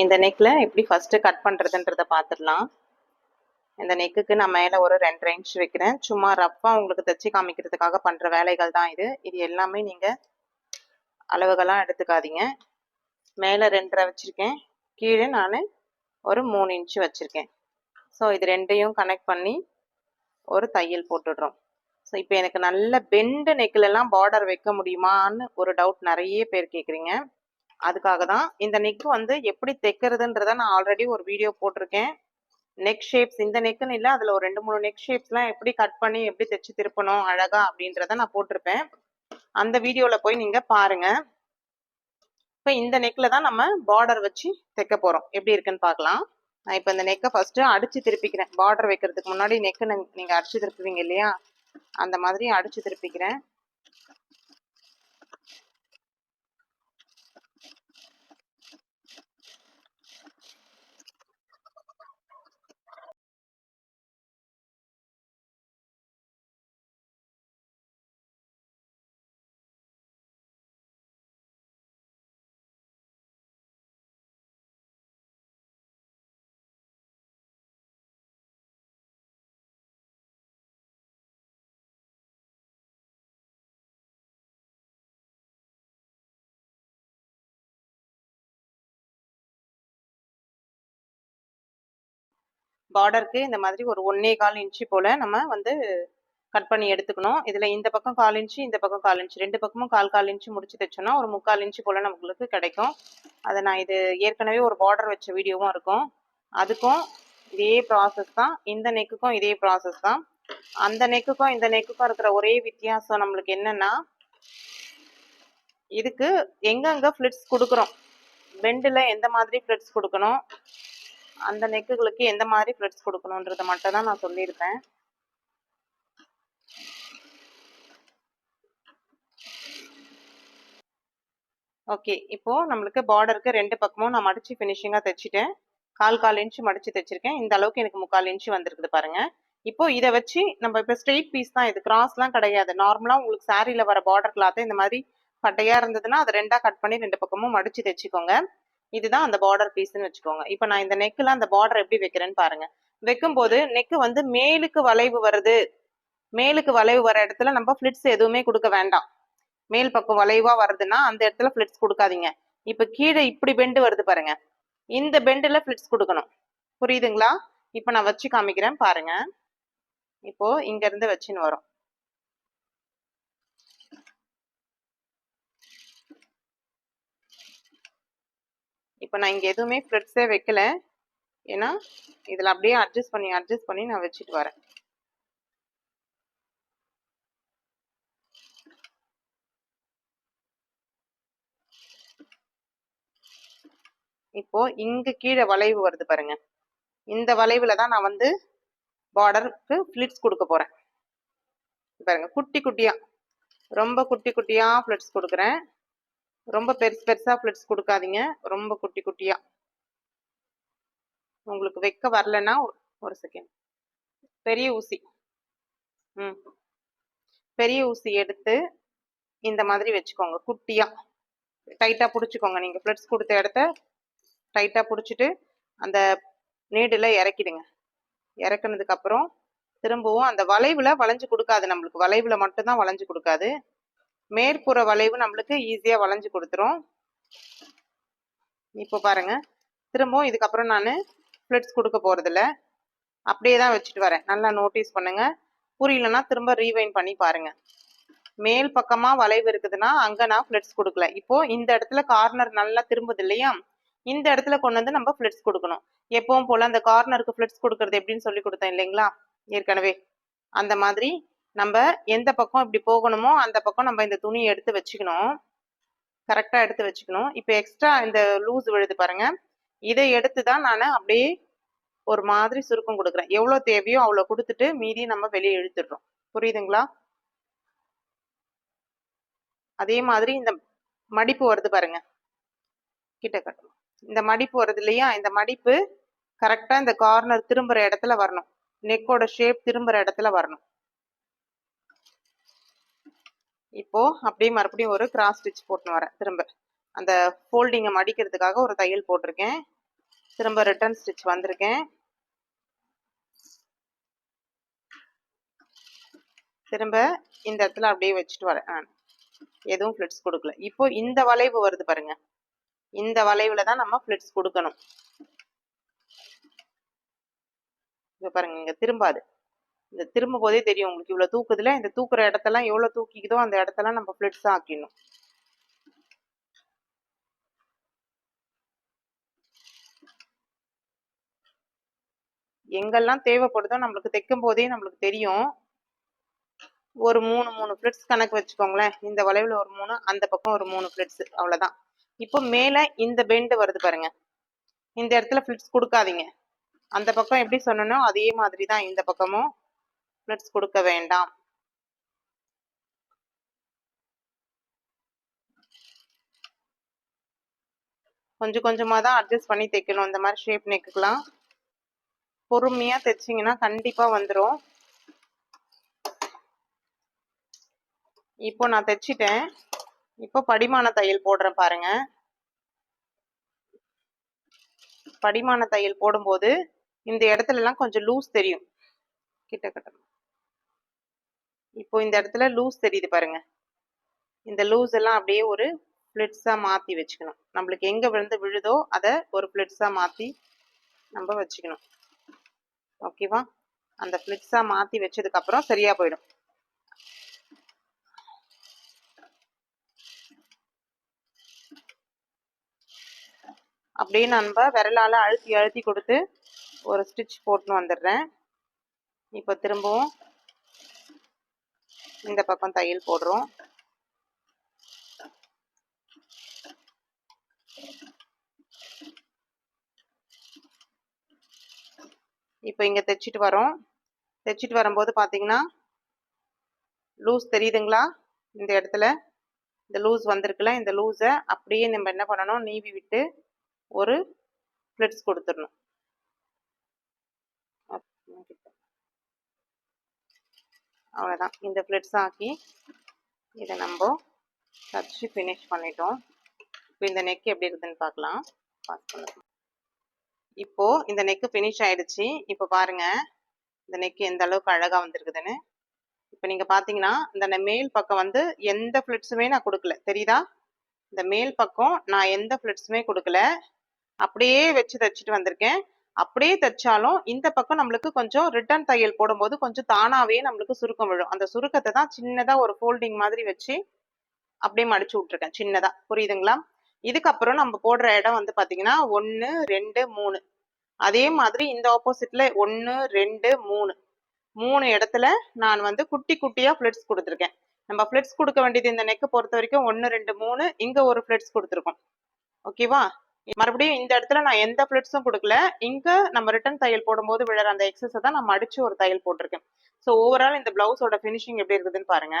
இந்த நெக்கில் எப்படி ஃபஸ்ட்டு கட் பண்ணுறதுன்றதை பார்த்துடலாம் இந்த நெக்குக்கு நான் மேலே ஒரு ரெண்டு இன்ச் வைக்கிறேன். சும்மா ரஃப்பாக உங்களுக்கு தைச்சி காமிக்கிறதுக்காக பண்ணுற வேலைகள் தான் இது. இது எல்லாமே நீங்கள் அளவுகளாக எடுத்துக்காதீங்க. மேலே ரெண்டரை வச்சுருக்கேன். கீழே நான் ஒரு மூணு இன்ச்சு வச்சுருக்கேன். ஸோ இது ரெண்டையும் கனெக்ட் பண்ணி ஒரு தையல் போட்டுடுறோம். ஸோ இப்போ எனக்கு நல்ல பெண்டு நெக்கிலெல்லாம் பார்டர் வைக்க முடியுமான்னு ஒரு டவுட் நிறைய பேர் கேட்குறீங்க அதுக்காக தான் இந்த நெக் வந்து எப்படி தைக்கிறதுன்றத நான் ஆல்ரெடி ஒரு வீடியோ போட்டிருக்கேன். நெக் ஷேப்ஸ் இந்த நெக்குன்னு இல்லை அதில் ஒரு ரெண்டு மூணு நெக் ஷேப்ஸ்லாம் எப்படி கட் பண்ணி எப்படி தைச்சு திருப்பணும் அழகா அப்படின்றத நான் போட்டிருப்பேன். அந்த வீடியோவில் போய் நீங்கள் பாருங்க. இப்போ இந்த நெக்கில் தான் நம்ம பார்டர் வச்சு தைக்க போகிறோம் எப்படி இருக்குன்னு பார்க்கலாம். நான் இப்போ இந்த நெக்கை ஃபஸ்ட்டு அடித்து திருப்பிக்கிறேன். பார்டர் வைக்கிறதுக்கு முன்னாடி நெக்கு நீங்கள் அடித்து திருப்புவீங்க இல்லையா? அந்த மாதிரி அடித்து திருப்பிக்கிறேன். பார்டருக்கு இந்த மாதிரி ஒரு ஒன்னே கால் இன்ச்சு போல் நம்ம வந்து கட் பண்ணி எடுத்துக்கணும். இதில் இந்த பக்கம் கால் இன்ச்சு இந்த பக்கம் கால் இன்ச்சு. ரெண்டு பக்கமும் கால் கால் இன்ச்சு முடிச்சு தைச்சோன்னா ஒரு முக்கால் இன்ச்சு போல் நம்மளுக்கு கிடைக்கும். அதை நான் இது ஏற்கனவே ஒரு பார்டர் வச்ச வீடியோவும் இருக்கும். அதுக்கும் இதே ப்ராசஸ் தான். இந்த நெக்குக்கும் இதே ப்ராசஸ் தான். அந்த நெக்குக்கும் இந்த நெக்குக்கும் இருக்கிற ஒரே வித்தியாசம் நம்மளுக்கு என்னன்னா இதுக்கு எங்கெங்க ஃப்ளிட்ஸ் கொடுக்குறோம்? பெண்டில் எந்த மாதிரி ஃப்ளிட்ஸ் கொடுக்கணும்? அந்த நெக்குகளுக்கு எந்த மாதிரி ஃப்ளட்ஸ் கொடுக்கணுன்றத மட்டும் தான் நான் சொல்லியிருப்பேன். ஓகே இப்போ நம்மளுக்கு பார்டருக்கு ரெண்டு பக்கமும் நான் மடிச்சு ஃபினிஷிங்காக தைச்சிட்டேன். கால் கால் இன்ச்சு மடிச்சு தைச்சிருக்கேன். இந்த அளவுக்கு எனக்கு முக்கால் இன்ச்சு வந்திருக்குது பாருங்க. இப்போ இதை வச்சு நம்ம இப்போ ஸ்ட்ரெயிட் பீஸ் தான். இது கிராஸ்லாம் கிடையாது. நார்மலாக உங்களுக்கு சாரியில் வர பார்டர் கிளாத்தை இந்த மாதிரி பட்டையாக இருந்ததுன்னா அதை ரெண்டாக கட் பண்ணி ரெண்டு பக்கமும் மடிச்சு தைச்சிக்கோங்க. இதுதான் அந்த பார்டர் பீஸ்ன்னு வச்சுக்கோங்க. இப்போ நான் இந்த நெக்கில் அந்த பார்டர் எப்படி வைக்கிறேன்னு பாருங்க. வைக்கும்போது நெக்கு வந்து மேலுக்கு வளைவு வருது மேலுக்கு வளைவு வர இடத்துல நம்ம ஃபிளிட்ஸ் எதுவுமே கொடுக்க வேண்டாம். மேல் பக்கம் வளைவா வருதுன்னா அந்த இடத்துல ஃபிளிட்ஸ் கொடுக்காதீங்க. இப்போ கீழே இப்படி பெண்டு வருது பாருங்க. இந்த பெண்டில் ஃபிளிட்ஸ் கொடுக்கணும். புரியுதுங்களா? இப்போ நான் வச்சு காமிக்கிறேன் பாருங்க. இப்போ இங்கேருந்து வச்சுன்னு வரும். இப்போ நான் இங்கே எதுவுமே ஃப்ளிட்ஸே வைக்கல. ஏன்னா இதில் அப்படியே அட்ஜஸ்ட் பண்ணி அட்ஜஸ்ட் பண்ணி நான் வச்சுட்டு வரேன். இப்போ இங்க கீழே வளைவு வருது பாருங்க. இந்த வளைவுல தான் நான் வந்து பார்டருக்கு ஃபிளிட்ஸ் கொடுக்க போறேன். பாருங்க குட்டி குட்டியா. ரொம்ப குட்டி குட்டியா ஃபிளிட்ஸ் கொடுக்குறேன். ரொம்ப பெருசு பெருசாக ஃப்ளிட்ஸ் கொடுக்காதீங்க. ரொம்ப குட்டி குட்டியாக உங்களுக்கு வைக்க வரலன்னா ஒரு செகண்ட் பெரிய ஊசி. ம். பெரிய ஊசி எடுத்து இந்த மாதிரி வச்சுக்கோங்க. குட்டியாக டைட்டாக பிடிச்சிக்கோங்க. நீங்கள் ஃபிளட்ஸ் கொடுத்த இடத்த டைட்டாக பிடிச்சிட்டு அந்த நீடில் இறக்கிடுங்க. இறக்குனதுக்கப்புறம் திரும்பவும் அந்த வளைவில் வளைஞ்சு கொடுக்காது நம்மளுக்கு. வளைவில் மட்டும்தான் வளைஞ்சு கொடுக்காது. மேற்புற வளைவு நம்மளுக்கு ஈஸியாக வளைஞ்சு கொடுத்துரும். இப்போ பாருங்க. திரும்பவும் இதுக்கப்புறம் நான் ஃப்ளிட்ஸ் கொடுக்க போகிறதில்ல அப்படியே தான் வச்சுட்டு வரேன். நல்லா நோட்டீஸ் பண்ணுங்க. புரியலன்னா திரும்ப ரீவைன் பண்ணி பாருங்க. மேல் பக்கமாக வளைவு இருக்குதுன்னா அங்கே நான் ஃப்ளிட்ஸ் கொடுக்கல. இப்போ இந்த இடத்துல கார்னர் நல்லா திரும்புது இல்லையா? இந்த இடத்துல கொண்டு வந்து நம்ம ஃப்ளிட்ஸ் கொடுக்கணும். எப்பவும் போல அந்த கார்னருக்கு ஃப்ளிட்ஸ் கொடுக்கறது எப்படின்னு சொல்லி கொடுத்தேன் இல்லைங்களா? ஏற்கனவே. அந்த மாதிரி நம்ம எந்த பக்கம் இப்படி போகணுமோ அந்த பக்கம் நம்ம இந்த துணியை எடுத்து வச்சுக்கணும். கரெக்டாக எடுத்து வச்சுக்கணும். இப்போ எக்ஸ்ட்ரா இந்த லூஸ் விழுது பாருங்க. இதை எடுத்து தான் நான் அப்படியே ஒரு மாதிரி சுருக்கம் கொடுக்குறேன். எவ்வளோ தேவையோ அவ்வளோ கொடுத்துட்டு மீதி நம்ம வெளியே இழுத்துடுறோம். புரியுதுங்களா? அதே மாதிரி இந்த மடிப்பு வருது பாருங்க. கிட்ட கட்டணும் இந்த மடிப்பு வருது இல்லையா? இந்த மடிப்பு கரெக்டாக இந்த கார்னர் திரும்புகிற இடத்துல வரணும். நெக்கோட ஷேப் திரும்புகிற இடத்துல வரணும். இப்போது அப்படியே மறுபடியும் ஒரு கிராஸ் ஸ்டிச் போட்டுன்னு வரேன் திரும்ப. அந்த ஃபோல்டிங்கை மடிக்கிறதுக்காக ஒரு தையல் போட்டிருக்கேன். திரும்ப ரிட்டர்ன் ஸ்டிச் வந்திருக்கேன். திரும்ப இந்த இடத்துல அப்படியே வச்சுட்டு வரேன் நான். எதுவும் ஃப்ளிட்ஸ் கொடுக்கல. இப்போ இந்த வளைவு வருது பாருங்க. இந்த வளைவுல தான் நம்ம ஃப்ளிட்ஸ் கொடுக்கணும். இப்போ பாருங்க இங்கே திரும்பாது. இந்த திரும்பும் போதே தெரியும் உங்களுக்கு இவ்வளவு தூக்குதுல இந்த தூக்குற இடத்தெல்லாம் எவ்வளவு தூக்கிக்குதோ அந்த இடத்தெல்லாம் நம்ம ஃப்ளிட்ஸ் ஆக்கிடணும். எங்கெல்லாம் தேவைப்படுதோ நம்மளுக்கு தைக்கும் போதே நம்மளுக்கு தெரியும். ஒரு மூணு மூணு ஃபிளிட்ஸ் கணக்கு வச்சுக்கோங்களேன். இந்த வளைவுல ஒரு மூணு அந்த பக்கம் ஒரு மூணு ஃபிளிட்ஸ் அவ்வளவுதான். இப்போ மேல இந்த பெண்டு வருது பாருங்க. இந்த இடத்துல ஃபிளிட்ஸ் கொடுக்காதீங்க. அந்த பக்கம் எப்படி சொன்னனோ அதே மாதிரி தான் இந்த பக்கமும் ஃபிளிட்ஸ் கொடுக்க வேண்டாம். கொஞ்சம் கொஞ்சமா தான் அட்ஜஸ்ட் பண்ணி தைக்கணும். இந்த மாதிரி ஷேப் நெக்குக்கெலாம் பொறுமையா தைச்சிங்கன்னா கண்டிப்பா வந்துடும் இப்போ நான் தைச்சிட்டேன். இப்போ படிமான தையல் போடுறேன் பாருங்க. படிமான தையல் போடும்போது இந்த இடத்துலலாம் கொஞ்சம் லூஸ் தெரியும். கிட்ட கட்ட இப்போ இந்த இடத்துல லூஸ் தெரியுது பாருங்க. இந்த லூஸ் எல்லாம் அப்படியே ஒரு ஃபிளிட்ஸா மாத்தி வச்சுக்கணும். நம்மளுக்கு எங்க விழுந்து விழுதோ அதை ஒரு ஃபிளிட்ஸா மாத்தி நம்ம வச்சுக்கணும். ஓகேவா அந்த ஃபிளிட்ஸா மாத்தி வச்சதுக்கு அப்புறம் சரியா போயிடும். அப்படியே நம்ம விரலால அழுத்தி அழுத்தி கொடுத்து ஒரு ஸ்டிச் போட்டுன்னு வந்துடுறேன். இப்போ திரும்பவும் இந்த பக்கம் தையல் போடுறோம். இப்போ இங்கே தைச்சிட்டு வரோம். தைச்சிட்டு வரும்போது பார்த்தீங்கன்னா லூஸ் தெரியுதுங்களா? இந்த இடத்துல. இந்த லூஸ் வந்திருக்குல்ல இந்த லூஸை அப்படியே நம்ம என்ன பண்ணணும்? நீவி விட்டு ஒரு ஃப்ளிட்ஸ் கொடுத்துடணும். அவ்வளோதான் இந்த ஃப்ளிட்ஸ் ஆக்கி இதை நம்ம தச்சு ஃபினிஷ் பண்ணிட்டோம். இப்போ இந்த நெக் எப்படி இருக்குதுன்னு பார்க்கலாம். பாஸ் பண்ணலாம். இப்போது இந்த நெக்கு ஃபினிஷ் ஆயிடுச்சு. இப்போ பாருங்கள் இந்த நெக்கு எந்த அளவுக்கு அழகாக வந்திருக்குதுன்னு. இப்போ நீங்கள் பார்த்தீங்கன்னா இந்த மேல் பக்கம் வந்து எந்த ஃப்ளிட்ஸுமே நான் கொடுக்கல. தெரியுதா? இந்த மேல் பக்கம் நான் எந்த ஃப்ளிட்ஸுமே கொடுக்கல. அப்படியே வச்சு தைச்சிட்டு வந்திருக்கேன். அப்படியே தைச்சாலும் இந்த பக்கம் நம்மளுக்கு கொஞ்சம் ரிட்டர்ன் தையல் போடும்போது கொஞ்சம் தானாவே நம்மளுக்கு சுருக்கம் விழும். அந்த சுருக்கத்தை தான் சின்னதா ஒரு ஃபோல்டிங் மாதிரி வச்சு அப்படியே மடிச்சு விட்டுருக்கேன் சின்னதா. புரியுதுங்களா? இதுக்கப்புறம் நம்ம போடுற இடம் வந்து பாத்தீங்கன்னா ஒன்னு ரெண்டு மூணு. அதே மாதிரி இந்த ஆப்போசிட்ல ஒன்னு ரெண்டு மூணு. மூணு இடத்துல நான் வந்து குட்டி குட்டியா ஃபிளிட்ஸ் கொடுத்துருக்கேன். நம்ம ஃபிளிட்ஸ் கொடுக்க வேண்டியது இந்த நெக்கை பொறுத்த வரைக்கும் ஒன்னு ரெண்டு மூணு இங்க ஒரு ஃபிளிட்ஸ் கொடுத்துருக்கோம். ஓகேவா மறுபடியும் இந்த இடத்துல நான் எந்த பிளிட்ஸும் கொடுக்கல. இங்க நம்ம ரிட்டன் தையல் போடும்போது விழற அந்த எக்ஸஸை தான் நான் மடிச்சு ஒரு தையல் போட்டிருக்கேன். ஸோ ஓவரால் இந்த பிளவுஸோட ஃபினிஷிங் எப்படி இருக்குதுன்னு பாருங்க.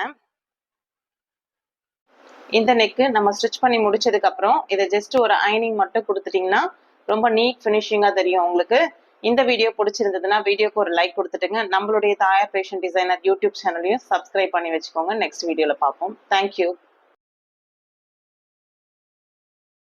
இந்த நெக்கு நம்ம ஸ்டிச் பண்ணி முடிச்சதுக்கு அப்புறம் இதை ஜஸ்ட் ஒரு ஐனிங் மட்டும் கொடுத்துட்டீங்கன்னா ரொம்ப நீட் ஃபினிஷிங்கா தெரியும் உங்களுக்கு. இந்த வீடியோ பிடிச்சிருந்ததுன்னா வீடியோக்கு ஒரு லைக் கொடுத்துட்டுங்க. நம்மளுடைய தாயார் பேஷன் டிசைனர் யூடியூப் சேனலையும் சப்ஸ்கிரைப் பண்ணி வச்சுக்கோங்க. நெக்ஸ்ட் வீடியோவில் பார்ப்போம். தேங்க்யூ